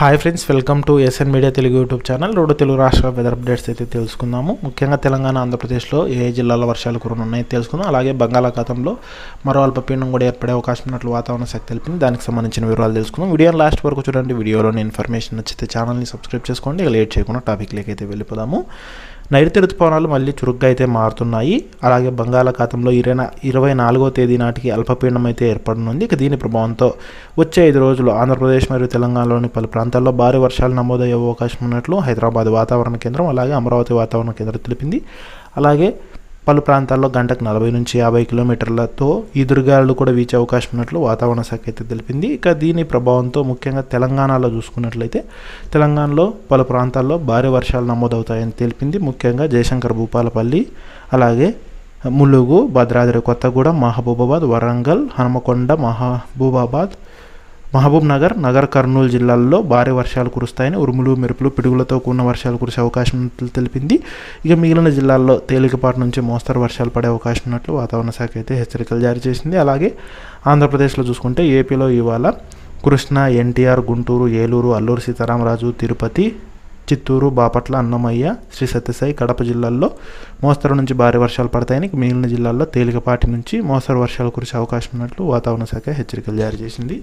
Hi friends welcome to SN media Telugu YouTube channel రెండు తెలుగు రాష్ట్ర weather updates అయితే తెలుసుకుందాము. ముఖ్యంగా తెలంగాణ ఆంధ్రప్రదేశ్లో ఏ జిల్లాల వర్షాలు కురనున్నాయి తెలుసుకుందాం. అలాగే బంగాళాఖాతంలో మరో అల్పపీడనం కూడా ఏర్పడే అవకాశం ఉన్నట్లు వాతావరణ శాఖ తెలిపింది. దానికి సంబంధించిన వివరాలు తెలుసుకుందాం. వీడియోని లాస్ట్ వరకు చూడండి. వీడియోలోని ఇన్ఫర్మేషన్ నచ్చితే ఛానల్ని సబ్స్క్రైబ్ చేసుకోండి. ఇక లేట్ చేయకుండా టాపిక్లోకి అయితే వెళ్ళిపోదాము. నైరుతి ఋతుపవనాలు మళ్ళీ చురుగ్గా అయితే మారుతున్నాయి. అలాగే బంగాళాఖాతంలో ఇరవై ఇరవై నాలుగో తేదీ నాటికి అల్పపీడనం అయితే ఏర్పడనుంది. ఇక దీని ప్రభావంతో వచ్చే ఐదు రోజులు ఆంధ్రప్రదేశ్ మరియు తెలంగాణలోని పలు ప్రాంతాల్లో భారీ వర్షాలు నమోదయ్యే అవకాశం ఉన్నట్లు హైదరాబాద్ వాతావరణ కేంద్రం అలాగే అమరావతి వాతావరణ కేంద్రం తెలిపింది. అలాగే పలు ప్రాంతాల్లో గంటకు నలభై నుంచి యాభై కిలోమీటర్లతో ఈదురుగాలు కూడా వీచే అవకాశం ఉన్నట్లు వాతావరణ శాఖ అయితే తెలిపింది. ఇక దీని ప్రభావంతో ముఖ్యంగా తెలంగాణలో చూసుకున్నట్లయితే తెలంగాణలో పలు ప్రాంతాల్లో భారీ వర్షాలు నమోదవుతాయని తెలిపింది. ముఖ్యంగా జయశంకర్ భూపాలపల్లి అలాగే ములుగు భద్రాద్రి కొత్తగూడెం మహబూబాబాద్ వరంగల్ హనుమకొండ మహబూబాబాద్ మహబూబ్ నగర్ నగర్ కర్నూలు జిల్లాల్లో భారీ వర్షాలు కురుస్తాయని ఉరుములు మెరుపులు పిడుగులతో కూడిన వర్షాలు కురిసే అవకాశం ఉన్నట్లు తెలిపింది. ఇక మిగిలిన జిల్లాల్లో తేలికపాటి నుంచి మోస్తరు వర్షాలు పడే అవకాశం ఉన్నట్లు వాతావరణ శాఖ అయితే హెచ్చరికలు జారీ చేసింది. అలాగే ఆంధ్రప్రదేశ్లో చూసుకుంటే ఏపీలో ఇవాళ కృష్ణా ఎన్టీఆర్ గుంటూరు ఏలూరు అల్లూరు సీతారామరాజు తిరుపతి చిత్తూరు బాపట్ల అన్నమయ్య శ్రీ సత్యసాయి కడప జిల్లాల్లో మోస్తరు నుంచి భారీ వర్షాలు పడతాయని మిగిలిన జిల్లాల్లో తేలికపాటి నుంచి మోస్తరు వర్షాలు కురిసే అవకాశం ఉన్నట్లు వాతావరణ శాఖ హెచ్చరికలు జారీ చేసింది.